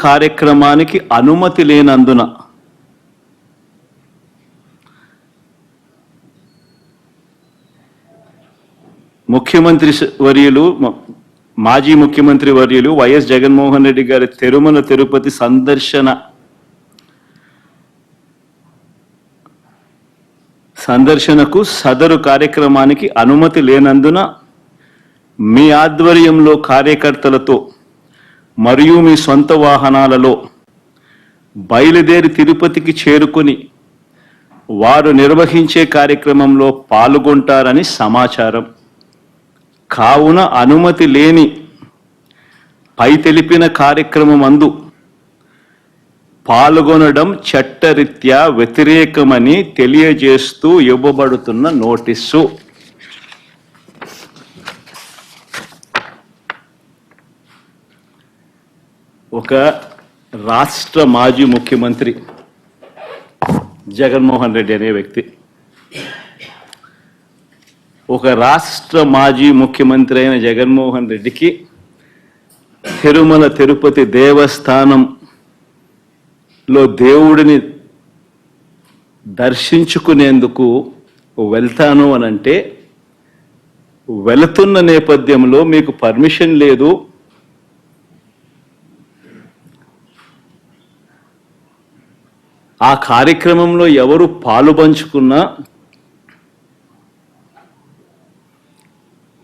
కార్యక్రమానికి అనుమతి లేనందున ముఖ్యమంత్రి వర్యులు మాజీ ముఖ్యమంత్రి వర్యులు వైఎస్ జగన్మోహన్ రెడ్డి గారి తిరుమల తిరుపతి సందర్శన సందర్శనకు సదరు కార్యక్రమానికి అనుమతి లేనందున మీ ఆధ్వర్యంలో కార్యకర్తలతో మరియు మీ సొంత వాహనాలలో బయలుదేరి తిరుపతికి చేరుకొని వారు నిర్వహించే కార్యక్రమంలో పాల్గొంటారని సమాచారం. కావున అనుమతి లేని పై తెలిపిన కార్యక్రమం అందు పాల్గొనడం చట్టరీత్యా వ్యతిరేకమని తెలియజేస్తూ ఇవ్వబడుతున్న నోటీసు. ఒక రాష్ట్ర మాజీ ముఖ్యమంత్రి జగన్మోహన్ రెడ్డి అనే వ్యక్తి. ఒక రాష్ట్ర మాజీ ముఖ్యమంత్రి అయిన జగన్మోహన్ రెడ్డికి తిరుమల తిరుపతి దేవస్థానంలో దేవుడిని దర్శించుకునేందుకు వెళ్తాను అని అంటే వెళుతున్న నేపథ్యంలో మీకు పర్మిషన్ లేదు. ఆ కార్యక్రమంలో ఎవరు పాలు పంచుకున్నా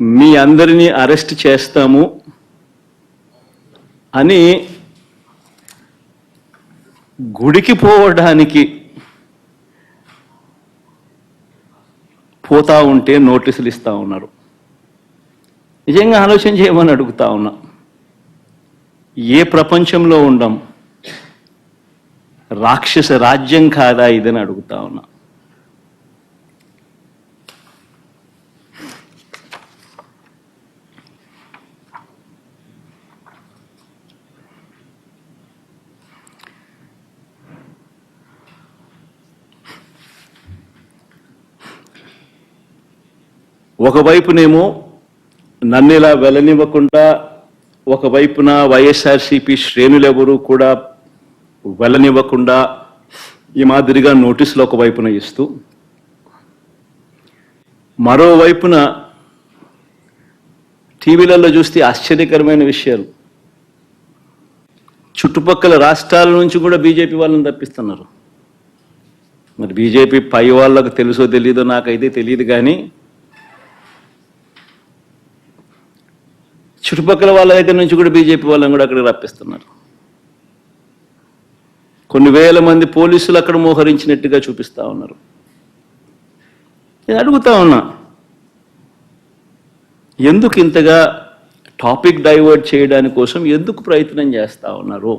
మీ అందరినీ అరెస్ట్ చేస్తాము అని గుడికి పోవడానికి పోతా ఉంటే నోటీసులు ఇస్తూ ఉన్నారు. నిజంగా ఆలోచన చేయమని అడుగుతా ఉన్నా. ఏ ప్రపంచంలో ఉండం? రాక్షస రాజ్యం కాదా ఇదని అడుగుతా ఉన్నా. ఒకవైపునేమో నన్ను ఇలా వెళ్ళనివ్వకుండా ఒకవైపున వైఎస్ఆర్సీపీ శ్రేణులెవరూ కూడా వెళ్ళనివ్వకుండా ఈ మాదిరిగా నోటీసులు ఒకవైపున ఇస్తూ మరోవైపున టీవీలలో చూస్తే ఆశ్చర్యకరమైన విషయాలు. చుట్టుపక్కల రాష్ట్రాల నుంచి కూడా బీజేపీ వాళ్ళని తప్పిస్తున్నారు. మరి బీజేపీ పై వాళ్ళకు తెలుసో తెలీదో నాకైతే తెలియదు కానీ చుట్టుపక్కల వాళ్ళ దగ్గర నుంచి కూడా బీజేపీ వాళ్ళని కూడా అక్కడికి రప్పిస్తున్నారు. కొన్ని వేల మంది పోలీసులు అక్కడ మోహరించినట్టుగా చూపిస్తా ఉన్నారు. నేను అడుగుతా ఉన్నా ఎందుకు ఇంతగా టాపిక్ డైవర్ట్ చేయడాని కోసం ఎందుకు ప్రయత్నం చేస్తూ ఉన్నారు?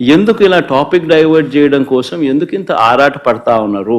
ఎందుకు ఇలా టాపిక్ డైవర్ట్ చేయడం కోసం ఎందుకు ఇంత ఆరాట పడతా ఉన్నారు?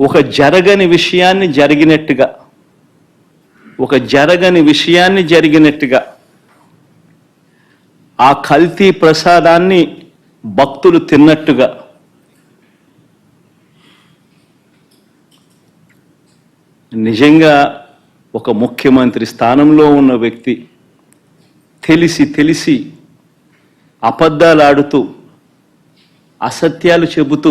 ఒక జరగని విషయాన్ని జరిగినట్టుగా ఒక జరగని విషయాన్ని జరిగినట్టుగా ఆ కల్తీ ప్రసాదాన్ని భక్తులు తిన్నట్టుగా నిజంగా ఒక ముఖ్యమంత్రి స్థానంలో ఉన్న వ్యక్తి తెలిసి తెలిసి అబద్ధాలు ఆడుతూ అసత్యాలు చెబుతూ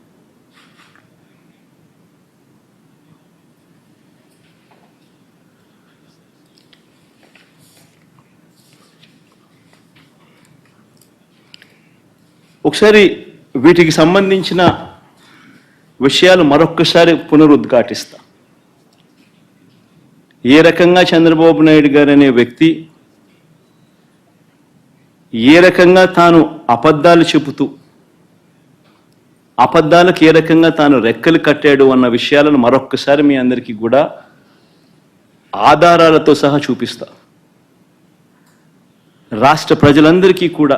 ఒకసారి వీటికి సంబంధించిన విషయాలు మరొక్కసారి పునరుద్ఘాటిస్తా. ఏ రకంగా చంద్రబాబు నాయుడు గారు అనే వ్యక్తి ఏ రకంగా తాను అబద్ధాలు చెబుతూ అబద్ధాలకు ఏ రకంగా తాను రెక్కలు కట్టాడు అన్న విషయాలను మరొక్కసారి మీ అందరికీ కూడా ఆధారాలతో సహా చూపిస్తా. రాష్ట్ర ప్రజలందరికీ కూడా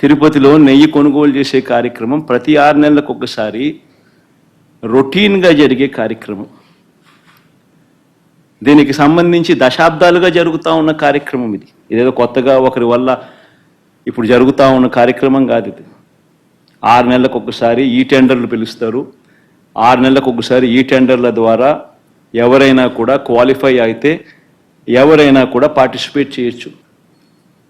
తిరుపతిలో నెయ్యి కొనుగోలు చేసే కార్యక్రమం ప్రతి ఆరు నెలలకు ఒకసారి రొటీన్గా జరిగే కార్యక్రమం. దీనికి సంబంధించి దశాబ్దాలుగా జరుగుతూ ఉన్న కార్యక్రమం ఇది. ఇదేదో కొత్తగా ఒకరి వల్ల ఇప్పుడు జరుగుతూ ఉన్న కార్యక్రమం కాదు ఇది. ఆరు నెలలకు ఒకసారి ఈ టెండర్లు పిలుస్తారు. ఆరు నెలలకు ఒకసారి ఈ టెండర్ల ద్వారా ఎవరైనా కూడా క్వాలిఫై అయితే ఎవరైనా కూడా పార్టిసిపేట్ చేయొచ్చు.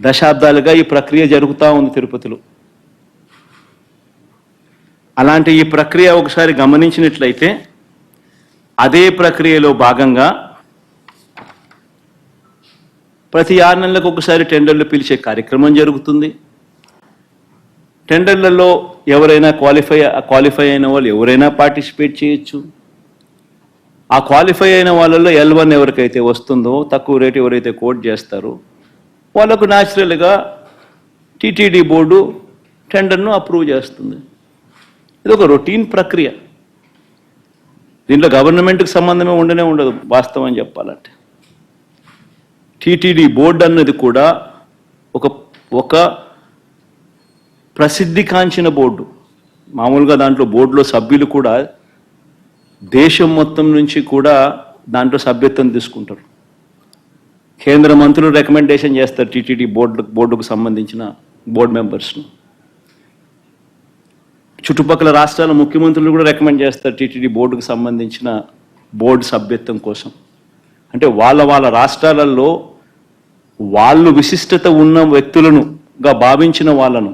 దశాబ్దాలుగా ఈ ప్రక్రియ జరుగుతూ ఉంది తిరుపతిలో. అలాంటి ఈ ప్రక్రియ ఒకసారి గమనించినట్లయితే అదే ప్రక్రియలో భాగంగా ప్రతి ఆరు నెలలకు ఒకసారి టెండర్లు పిలిచే కార్యక్రమం జరుగుతుంది. టెండర్లలో ఎవరైనా క్వాలిఫై క్వాలిఫై అయిన వాళ్ళు ఎవరైనా పార్టిసిపేట్ చేయొచ్చు. ఆ క్వాలిఫై అయిన వాళ్ళలో ఎల్ వన్ ఎవరికైతే వస్తుందో తక్కువ రేటు ఎవరైతే కోట్ చేస్తారో వాళ్ళకు న్యాచురల్గా టీటీడీ బోర్డు టెండర్ను అప్రూవ్ చేస్తుంది. ఇది ఒక రొటీన్ ప్రక్రియ. దీంట్లో గవర్నమెంట్కి సంబంధమే ఉండనే ఉండదు వాస్తవం చెప్పాలంటే. టీటీడీ బోర్డు అన్నది కూడా ఒక ఒక ప్రసిద్ధి కాంచిన బోర్డు. మామూలుగా దాంట్లో బోర్డులో సభ్యులు కూడా దేశం మొత్తం నుంచి కూడా దాంట్లో సభ్యత్వం తీసుకుంటారు. కేంద్ర మంత్రులు రికమెండేషన్ చేస్తారు టీటీడీ బోర్డు బోర్డుకు సంబంధించిన బోర్డు మెంబర్స్ను. చుట్టుపక్కల రాష్ట్రాల ముఖ్యమంత్రులు కూడా రికమెండ్ చేస్తారు టీటీడీ బోర్డుకు సంబంధించిన బోర్డు సభ్యత్వం కోసం. అంటే వాళ్ళ వాళ్ళ రాష్ట్రాలలో వాళ్ళు విశిష్టత ఉన్న వ్యక్తులను గా భావించిన వాళ్ళను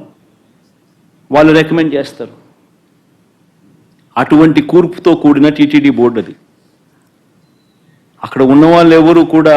వాళ్ళు రికమెండ్ చేస్తారు. అటువంటి కూర్పుతో కూడిన టీటీడీ బోర్డు అది. అక్కడ ఉన్న వాళ్ళు ఎవరు కూడా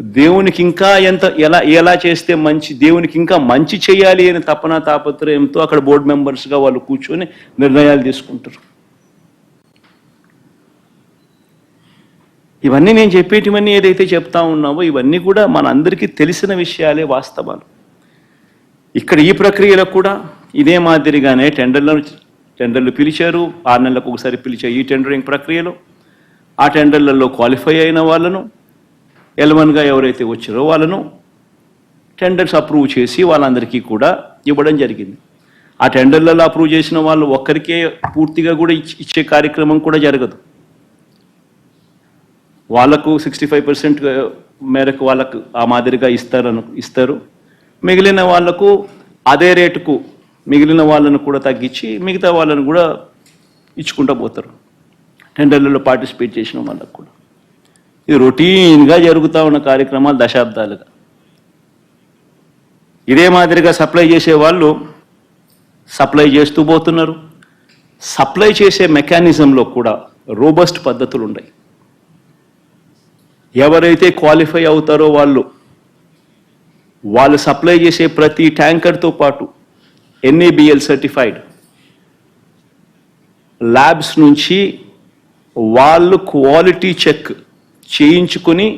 దేవునికి ఇంకా ఎంత ఎలా ఎలా చేస్తే మంచి దేవునికి ఇంకా మంచి చేయాలి అని తపన తాపత్రయంతో అక్కడ బోర్డు మెంబర్స్గా వాళ్ళు కూర్చొని నిర్ణయాలు తీసుకుంటారు. ఇవన్నీ నేను చెప్పేటివన్నీ ఏదైతే చెప్తా ఉన్నావో ఇవన్నీ కూడా మనందరికీ తెలిసిన విషయాలే వాస్తవాలు. ఇక్కడ ఈ ప్రక్రియలో కూడా ఇదే మాదిరిగానే టెండర్లను టెండర్లు పిలిచారు. ఆరు నెలలకు ఒకసారి పిలిచే ఈ టెండరింగ్ ప్రక్రియలో ఆ టెండర్లలో క్వాలిఫై అయిన వాళ్ళను ఎలవన్గా ఎవరైతే వచ్చారో వాళ్ళను టెండర్స్ అప్రూవ్ చేసి వాళ్ళందరికీ కూడా ఇవ్వడం జరిగింది. ఆ టెండర్లలో అప్రూవ్ చేసిన వాళ్ళు ఒక్కరికే పూర్తిగా కూడా ఇచ్చే కార్యక్రమం కూడా జరగదు. వాళ్ళకు సిక్స్టీ ఫైవ్ పర్సెంట్ మేరకు వాళ్ళకు ఆ మాదిరిగా ఇస్తారను ఇస్తారు. మిగిలిన వాళ్ళకు అదే రేటుకు మిగిలిన వాళ్ళను కూడా తగ్గించి మిగతా వాళ్ళను కూడా ఇచ్చుకుంటూ పోతారు. టెండర్లలో పార్టిసిపేట్ చేసిన వాళ్ళకు కూడా. ఇది రొటీన్గా జరుగుతూ ఉన్న కార్యక్రమాలు దశాబ్దాలుగా. ఇదే మాదిరిగా సప్లై చేసే వాళ్ళు సప్లై చేస్తూ పోతున్నారు. సప్లై చేసే మెకానిజంలో కూడా రోబస్ట్ పద్ధతులు ఉన్నాయి ఎవరైతే క్వాలిఫై అవుతారో వాళ్ళు వాళ్ళు సప్లై చేసే ప్రతి ట్యాంకర్తో పాటు ఎన్ఏబిఎల్ సర్టిఫైడ్ ల్యాబ్స్ నుంచి వాళ్ళు క్వాలిటీ చెక్ చేయించుకుని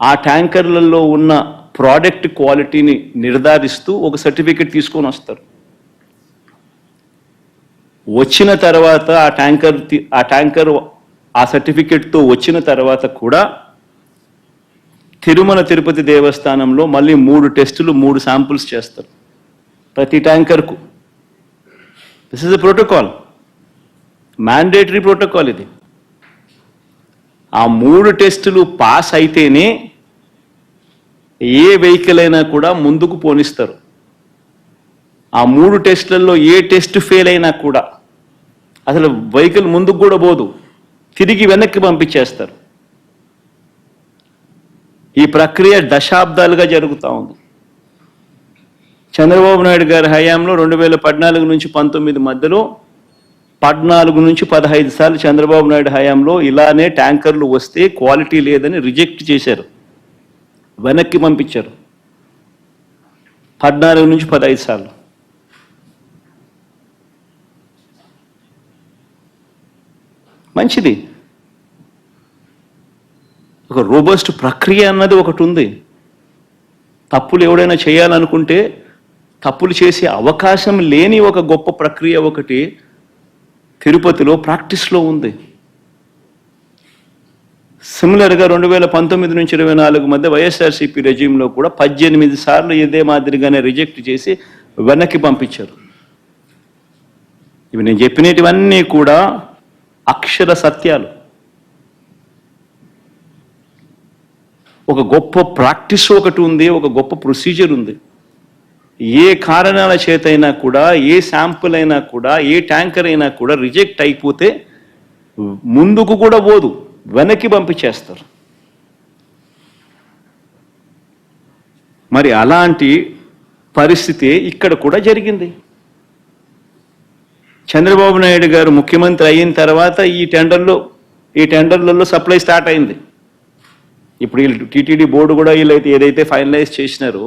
ఆ ట్యాంకర్లలో ఉన్న ప్రోడక్ట్ క్వాలిటీని నిర్ధారిస్తూ ఒక సర్టిఫికెట్ తీసుకొని వస్తారు. వచ్చిన తర్వాత ఆ ట్యాంకర్ ఆ ట్యాంకర్ ఆ సర్టిఫికెట్తో వచ్చిన తర్వాత కూడా తిరుమల తిరుపతి దేవస్థానంలో మళ్ళీ మూడు టెస్టులు మూడు శాంపుల్స్ చేస్తారు. ప్రతి ట్యాంకర్కు. This is the protocol mandatory protocol ఇది. ఆ మూడు టెస్టులు పాస్ అయితేనే ఏ వెహికల్ అయినా కూడా ముందుకు పోనిస్తారు. ఆ మూడు టెస్టులలో ఏ టెస్ట్ ఫెయిల్ అయినా కూడా అసలు వెహికల్ ముందుకు కూడా పోదు. తిరిగి వెనక్కి పంపించేస్తారు. ఈ ప్రక్రియ దశాబ్దాలుగా జరుగుతూ ఉంది. చంద్రబాబు నాయుడు గారి హయాంలో రెండు వేల పద్నాలుగు నుంచి పంతొమ్మిది మధ్యలో పద్నాలుగు నుంచి పదహైదు సార్లు చంద్రబాబు నాయుడు హయాంలో ఇలానే ట్యాంకర్లు వస్తే క్వాలిటీ లేదని రిజెక్ట్ చేశారు. వెనక్కి పంపించారు. పద్నాలుగు నుంచి పదహైదు సార్లు. మంచిది. ఒక రోబస్ట్ ప్రక్రియ అన్నది ఒకటి ఉంది. తప్పులు ఎవడైనా చేయాలనుకుంటే తప్పులు చేసే అవకాశం లేని ఒక గొప్ప ప్రక్రియ ఒకటి తిరుపతిలో ప్రాక్టీస్లో ఉంది. సిమిలర్గా రెండు వేల పంతొమ్మిది నుంచి ఇరవై నాలుగు మధ్య వైఎస్ఆర్సీపీ రెజ్యూమ్లో కూడా పద్దెనిమిది సార్లు ఇదే మాదిరిగానే రిజెక్ట్ చేసి వెనక్కి పంపించారు. ఇవి నేను చెప్పినటివన్నీ కూడా అక్షర సత్యాలు. ఒక గొప్ప ప్రాక్టీస్ ఒకటి ఉంది ఒక గొప్ప ప్రొసీజర్ ఉంది. ఏ కారణాల చేతైనా కూడా ఏ శాంపుల్ అయినా కూడా ఏ ట్యాంకర్ అయినా కూడా రిజెక్ట్ అయిపోతే ముందుకు కూడా పోదు వెనక్కి పంపించేస్తారు. మరి అలాంటి పరిస్థితి ఇక్కడ కూడా జరిగింది. చంద్రబాబు నాయుడు గారు ముఖ్యమంత్రి అయిన తర్వాత ఈ టెండర్లో ఈ టెండర్లలో సప్లై స్టార్ట్ అయింది. ఇప్పుడు వీళ్ళు టీటీడీ బోర్డు కూడా వీళ్ళైతే ఏదైతే ఫైనలైజ్ చేసినారో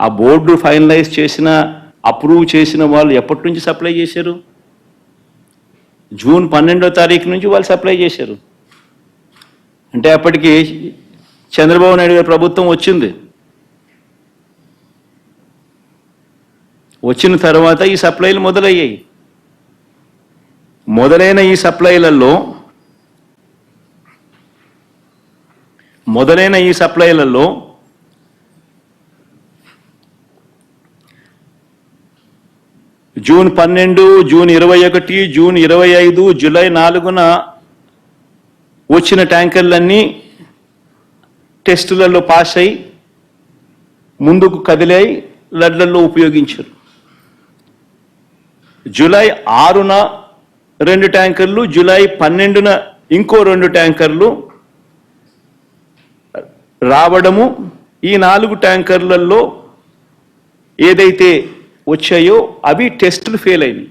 ఆ బోర్డు ఫైనలైజ్ చేసిన అప్రూవ్ చేసిన వాళ్ళు ఎప్పటి నుంచి సప్లై చేశారు? జూన్ పన్నెండో తారీఖు నుంచి వాళ్ళు సప్లై చేశారు. అంటే అప్పటికి చంద్రబాబు నాయుడు గారి ప్రభుత్వం వచ్చింది. వచ్చిన తర్వాత ఈ సప్లైలు మొదలయ్యాయి. మొదలైన ఈ సప్లైలలో మొదలైన ఈ సప్లైలలో జూన్ పన్నెండు జూన్ ఇరవై ఒకటి జూన్ ఇరవై ఐదు జూలై నాలుగున వచ్చిన ట్యాంకర్లన్నీ టెస్టులలో పాస్ అయి ముందుకు కదిలాయి లడ్లలో ఉపయోగించారు. జూలై ఆరున రెండు ట్యాంకర్లు జూలై పన్నెండున ఇంకో రెండు ట్యాంకర్లు రావడము ఈ నాలుగు ట్యాంకర్లలో ఏదైతే వచ్చాయో అవి టెస్టులు ఫెయిల్ అయినాయి.